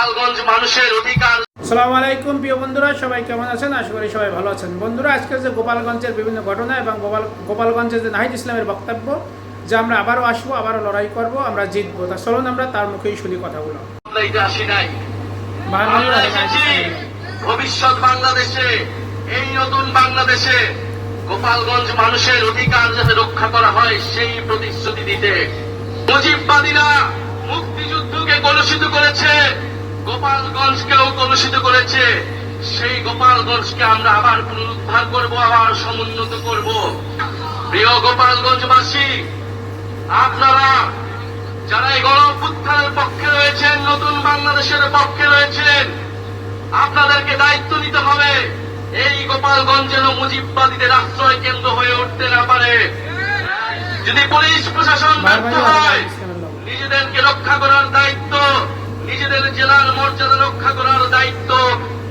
গোপালগঞ্জ মানুষের অধিকার। সালামু আলাইকুম প্রিয় বন্ধুরা সবাই কেমন আছেন? আশা করি সবাই ভালো আছেন। বন্ধুরা আজকে যে গোপালগঞ্জের বিভিন্ন ঘটনা এবং গোপাল গোপালগঞ্জের যে নাহিদ ইসলামের বক্তব্য যে আমরা আবারও আসব আবারও লড়াই করব আমরা জিতবো। তা চলুন আমরা তার মুখেই শুনি কথাগুলো। আসি নাই। ভবিষ্যৎ বাংলাদেশে এই নতুন বাংলাদেশে গোপালগঞ্জ মানুষের অধিকার যাতে রক্ষা করা হয় সেই প্রতিশ্রুতি দিতে। মুজিববাদীরা মুক্তিযুদ্ধকে কলুষিত করেছে। গোপালগঞ্জকেও কলুষিত করেছে। সেই গোপালগঞ্জকে আমরা আবার পুনরুদ্ধার করব, আবার সমুন্নত করব। প্রিয় গোপালগঞ্জবাসী, আপনারা যারা এই গণপুত্থানের পক্ষে রয়েছেন, নতুন বাংলাদেশের পক্ষে রয়েছেন, আপনাদেরকে দায়িত্ব নিতে হবে। এই গোপালগঞ্জ যেন মুজিববাদীদের আশ্রয় কেন্দ্র হয়ে উঠতে না পারে। যদি পুলিশ প্রশাসন ব্যর্থ হয়। নিজেদেরকে রক্ষা করার দায়িত্ব নিজেদের জেলার মর্যাদা রক্ষা করার দায়িত্ব,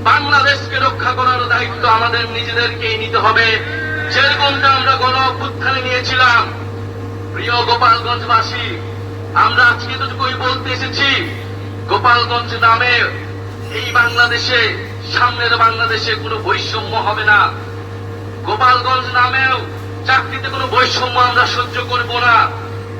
বাংলাদেশকে রক্ষা করার দায়িত্ব আমাদের নিজেদেরকেই নিতে হবে। যেরকমটা আমরা গণ অভ্যুত্থানে নিয়েছিলাম। প্রিয় গোপালগঞ্জবাসী, আমরা আজকে এতটুকুই বলতে এসেছি, গোপালগঞ্জ নামে এই বাংলাদেশে, সামনের বাংলাদেশে কোনো বৈষম্য হবে না। গোপালগঞ্জ নামেও চাকরিতে কোনো বৈষম্য আমরা সহ্য করব না।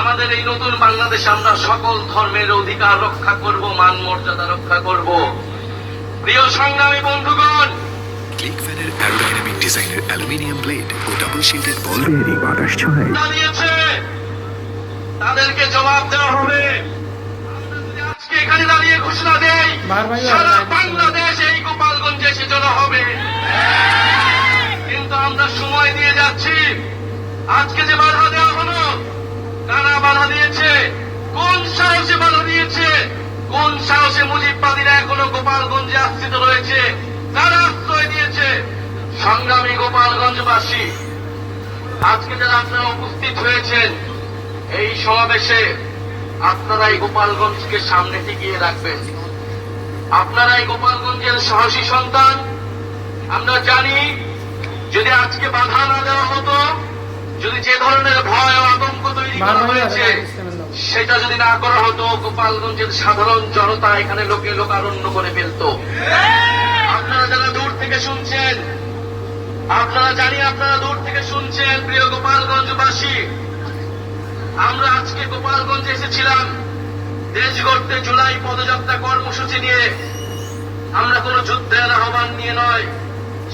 আমাদের এই নতুন বাংলাদেশে আমরা সকল ধর্মের অধিকার রক্ষা করব মান মর্যাদা রক্ষা করব। প্রিয় সংগ্রামী বন্ধুগণ ক্লিক অ্যারোডাইনামিক ডিজাইনের অ্যালুমিনিয়াম ব্লেড ও ডাবল শিল্ডেড বল বেয়ারিং বাতাস ছড়ায়। দাঁড়িয়েছে তাদেরকে জবাব দেওয়া হবে। আজকে এখানে দাঁড়িয়ে ঘোষণা দেই সারা বাংলাদেশ এই গোপালগঞ্জে এসে জড়ো হবে। কিন্তু আমরা সময় দিয়ে যাচ্ছি। আজকে যে বাধা দেওয়া হলো কারা বাধা দিয়েছে কোন সাহসে বাধা দিয়েছে কোন সাহসে মুজিববাদীরা এখনও গোপালগঞ্জে আশ্রিত রয়েছে। কারা আশ্রয় দিয়েছে সংগ্রামী গোপালগঞ্জবাসী। আজকে যারা আপনারা উপস্থিত হয়েছেন এই সমাবেশে আপনারা এই গোপালগঞ্জকে সামনে টিকিয়ে রাখবেন। আপনারা এই গোপালগঞ্জের সাহসী সন্তান। আমরা জানি যদি আজকে বাধা না দেওয়া হতো যদি যে ধরনের ভয় ও আতঙ্ক তৈরি করা হয়েছে। সেটা যদি না করা হতো, গোপালগঞ্জের সাধারণ জনতা এখানে লোকে লোকারণ্য করে ফেলত। আপনারা যারা দূর থেকে শুনছেন, আপনারা জানি আপনারা দূর থেকে শুনছেন, প্রিয় গোপালগঞ্জবাসী। আমরা আজকে গোপালগঞ্জে এসেছিলাম, দেশ গড়তে জুলাই পদযাত্রা কর্মসূচি নিয়ে। আমরা কোনো যুদ্ধের আহ্বান নিয়ে নয়,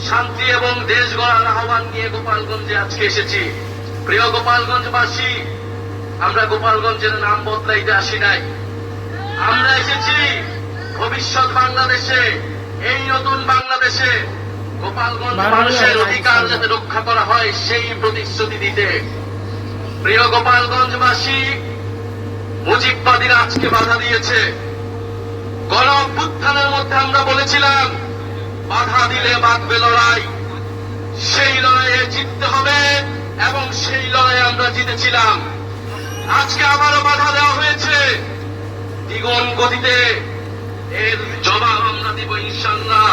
শান্তি এবং দেশ গড়ার আহ্বান নিয়ে গোপালগঞ্জে আজকে এসেছি। প্রিয় গোপালগঞ্জবাসী আমরা গোপালগঞ্জের নাম বদলাইতে আসি নাই। আমরা এসেছি ভবিষ্যৎ বাংলাদেশে এই নতুন বাংলাদেশে। গোপালগঞ্জ মানুষের অধিকার যাতে রক্ষা করা হয় সেই প্রতিশ্রুতি দিতে। প্রিয় গোপালগঞ্জবাসী মুজিববাদীরা আজকে বাধা দিয়েছে। গণ অভ্যুত্থানের মধ্যে আমরা বলেছিলাম বাধা দিলে বাঁধবে লড়াই। সেই লড়াইয়ে জিততে হবে এবং সেই লড়াইয়ে আমরা জিতেছিলাম। আজকে আবারও বাধা দেওয়া হয়েছে। দ্বিগুণ গতিতে এর জবাব আমরা দিব ইনশাল্লাহ